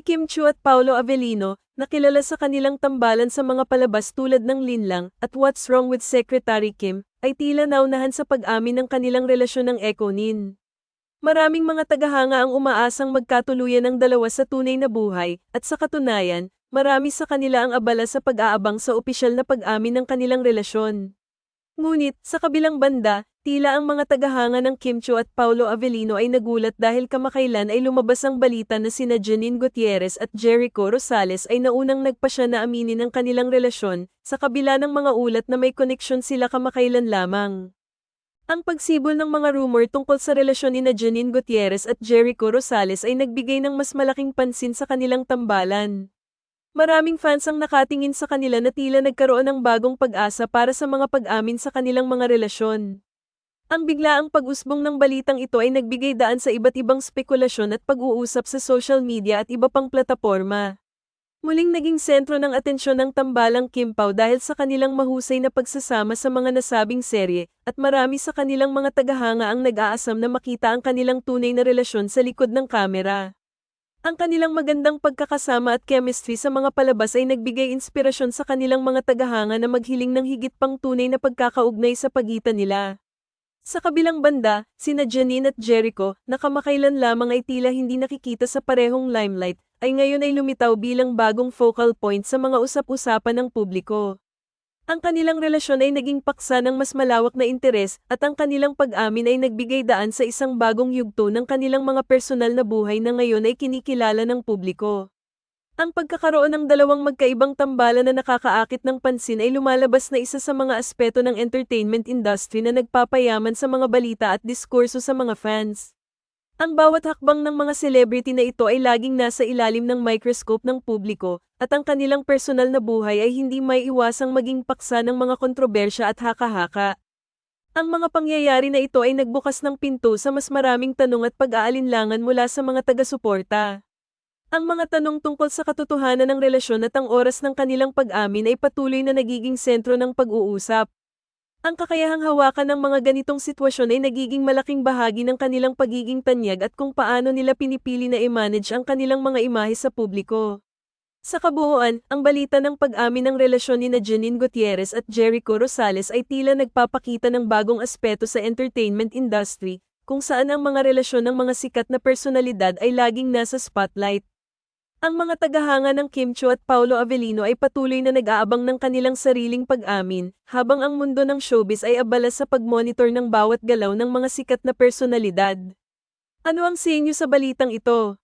Kim Chu at Paolo Avellino, nakilala sa kanilang tambalan sa mga palabas tulad ng Linlang at What's Wrong with Secretary Kim, ay tila naunahan sa pag-amin ng kanilang relasyon ng Ekonin. Maraming mga tagahanga ang umaasang magkatuluyan ng dalawa sa tunay na buhay, at sa katunayan, marami sa kanila ang abala sa pag-aabang sa opisyal na pag-amin ng kanilang relasyon. Ngunit, sa kabilang banda, tila ang mga tagahanga ng Kim Cho at Paulo Avellino ay nagulat dahil kamakailan ay lumabas ang balita na sina Janine Gutierrez at Jericho Rosales ay naunang nagpasya na aminin ang kanilang relasyon, sa kabila ng mga ulat na may koneksyon sila kamakailan lamang. Ang pagsibol ng mga rumor tungkol sa relasyon ni na Janine Gutierrez at Jericho Rosales ay nagbigay ng mas malaking pansin sa kanilang tambalan. Maraming fans ang nakatingin sa kanila na tila nagkaroon ng bagong pag-asa para sa mga pag-amin sa kanilang mga relasyon. Ang biglaang pag-usbong ng balitang ito ay nagbigay daan sa iba't ibang spekulasyon at pag-uusap sa social media at iba pang plataporma. Muling naging sentro ng atensyon ng tambalang Kim Pao dahil sa kanilang mahusay na pagsasama sa mga nasabing serye, at marami sa kanilang mga tagahanga ang nag-aasam na makita ang kanilang tunay na relasyon sa likod ng kamera. Ang kanilang magandang pagkakasama at chemistry sa mga palabas ay nagbigay inspirasyon sa kanilang mga tagahanga na maghiling ng higit pang tunay na pagkakaugnay sa pagitan nila. Sa kabilang banda, sina Janine at Jericho, na kamakailan lamang ay tila hindi nakikita sa parehong limelight, ay ngayon ay lumitaw bilang bagong focal point sa mga usap-usapan ng publiko. Ang kanilang relasyon ay naging paksa ng mas malawak na interes at ang kanilang pag-amin ay nagbigay daan sa isang bagong yugto ng kanilang mga personal na buhay na ngayon ay kinikilala ng publiko. Ang pagkakaroon ng dalawang magkaibang tambalan na nakakaakit ng pansin ay lumalabas na isa sa mga aspeto ng entertainment industry na nagpapayaman sa mga balita at diskurso sa mga fans. Ang bawat hakbang ng mga celebrity na ito ay laging nasa ilalim ng microscope ng publiko, at ang kanilang personal na buhay ay hindi may iwasang maging paksa ng mga kontrobersya at haka-haka. Ang mga pangyayari na ito ay nagbukas ng pinto sa mas maraming tanong at pag-aalinlangan mula sa mga taga-suporta. Ang mga tanong tungkol sa katotohanan ng relasyon at ang oras ng kanilang pag-amin ay patuloy na nagiging sentro ng pag-uusap. Ang kakayahang hawakan ng mga ganitong sitwasyon ay nagiging malaking bahagi ng kanilang pagiging tanyag at kung paano nila pinipili na i-manage ang kanilang mga imahe sa publiko. Sa kabuuan, ang balita ng pag-amin ng relasyon ni na Janine Gutierrez at Jericho Rosales ay tila nagpapakita ng bagong aspeto sa entertainment industry, kung saan ang mga relasyon ng mga sikat na personalidad ay laging nasa spotlight. Ang mga tagahanga ng Kim Cho at Paulo Avellino ay patuloy na nag-aabang ng kanilang sariling pag-amin, habang ang mundo ng showbiz ay abala sa pag-monitor ng bawat galaw ng mga sikat na personalidad. Ano ang sinyo sa balitang ito?